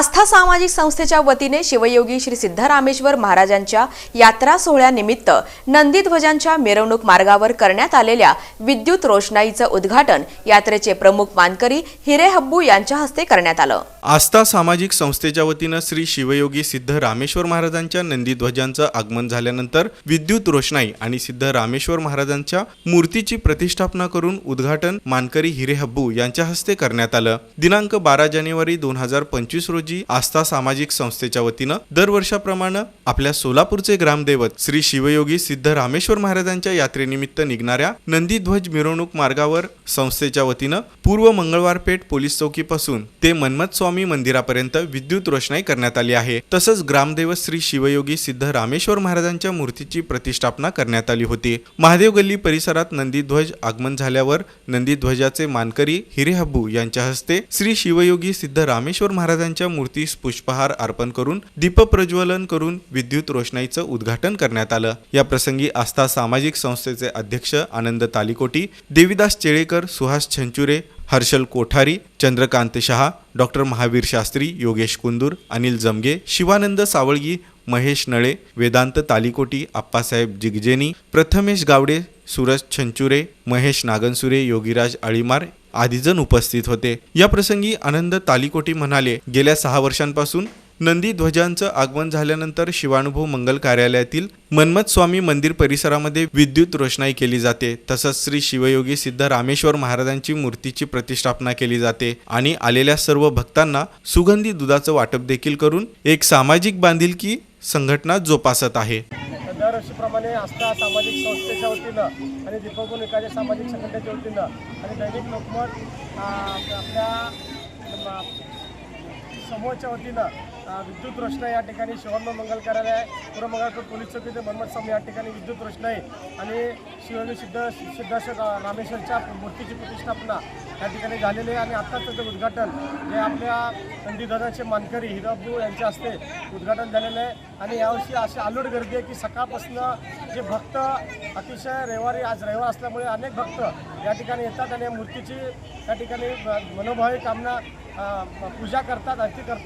आस्था सामाजिक संस्थेच्या वतीने शिवयोगी श्री सिद्धरामेश्वर महाराजांच्या यात्रा सोहळ्यानिमित्त नंदीध्वजांच्या मिरवणूक मार्गावर करण्यात आलेल्या विद्युत रोषणाईचं उद्घाटन यात्रेचे प्रमुख मानकरी हिरे हब्बू यांच्या हस्ते करण्यात आलं. आस्था सामाजिक संस्थेच्या वतीनं श्री शिवयोगी सिद्ध रामेश्वर महाराजांच्या नंदीध्वजांचं आगमन झाल्यानंतर विद्युत रोषणाई आणि सिद्ध रामेश्वर महाराजांच्या मूर्तीची प्रतिष्ठापना करून उद्घाटन मानकरी हिरे हब्बू यांच्या हस्ते करण्यात आलं. दिनांक बारा जानेवारी दोन हजार पंचवीस रोजी आस्था सामाजिक संस्थेच्या वतीनं दरवर्षाप्रमाणे आपल्या सोलापूरचे ग्रामदैवत श्री शिवयोगी सिद्ध रामेश्वर महाराजांच्या यात्रेनिमित्त निघणाऱ्या नंदीध्वज मिरवणूक मार्गावर संस्थेच्या वतीनं पूर्व मंगळवार पेठ पोलीस चौकीपासून ते मन्मथ स्वामी मंदिरापर्यंत विद्युत रोषणाई करण्यात आली आहे. तसंच ग्रामदैवत श्री शिवयोगी सिद्ध रामेश्वर महाराजांच्या मूर्तीची प्रतिष्ठापना करण्यात आली होती. महादेव गल्ली परिसरात नंदीध्वज आगमन झाल्यावर नंदीध्वजाचे मानकरी हिरेहब्बू यांच्या हस्ते श्री शिवयोगी सिद्ध रामेश्वर महाराजांच्या मूर्तीस पुष्पहार अर्पण करून दीपप्रज्वलन करून विद्युत रोषणाईचं उद्घाटन करण्यात आलं. या प्रसंगी आस्था सामाजिक संस्थेचे अध्यक्ष आनंद तालिकोटी देवीदास चेळेकर सुहास छंचुरे हर्षल कोठारी चंद्रकांत शहा डॉक्टर महावीर शास्त्री योगेश कुंदूर अनिल जमगे शिवानंद सावळगी महेश नळे वेदांत तालिकोटी आप्पासाहेब जिगजेनी प्रथमेश गावडे सूरज छंचुरे महेश नागनसुरे योगीराज अळीमार आदीजण उपस्थित होते. या प्रसंगी आनंद तालिकोटी म्हणाले गेल्या सहा वर्षांपासून नंदी ध्वजांचं आगमन झाल्यानंतर शिवानुभव मंगल कार्यालयातील मन्मथ स्वामी मंदिर परिसरामध्ये विद्युत रोषणाई केली जाते. तसंच श्री शिवयोगी सिद्ध रामेश्वर महाराजांची मूर्तीची प्रतिष्ठापना केली जाते आणि आलेल्या सर्व भक्तांना सुगंधी दुधाचं वाटप देखील करून एक सामाजिक बांधिलकी संघटना जोपासत आहे. दरवर्षीप्रमाणे आस्था सामाजिक संस्थेच्या वतीनं आणि दीपकून एखाद्या सामाजिक संघटनेच्या वतीनं आणि दैनिक लोकमत आपल्या समूहाच्या वतीनं विद्युत प्रश्न या ठिकाणी शिवानंद मंगल कार्यालय पूर्व मंगळपूर पोलीस चौकीचे मनमत स्वामी या ठिकाणी विद्युत रोषणाई आणि शिवाजी सिद्ध सिद्धेश्वर रामेश्वरच्या मूर्तीची प्रतिष्ठापना या ठिकाणी झालेली आहे. आणि आत्ताच त्याचं उद्घाटन जे आपल्या नंदीध्वजाचे मानकरी हिराबू यांच्या हस्ते उद्घाटन झालेलं आहे. आणि यावर्षी अशी आलोड गर्दी आहे की सकाळपासून जे भक्त अतिशय रविवारी आज रविवार असल्यामुळे अनेक भक्त या ठिकाणी येतात आणि या मूर्तीची या ठिकाणी मनोभावी कामना पूजा करतात आरती करतात.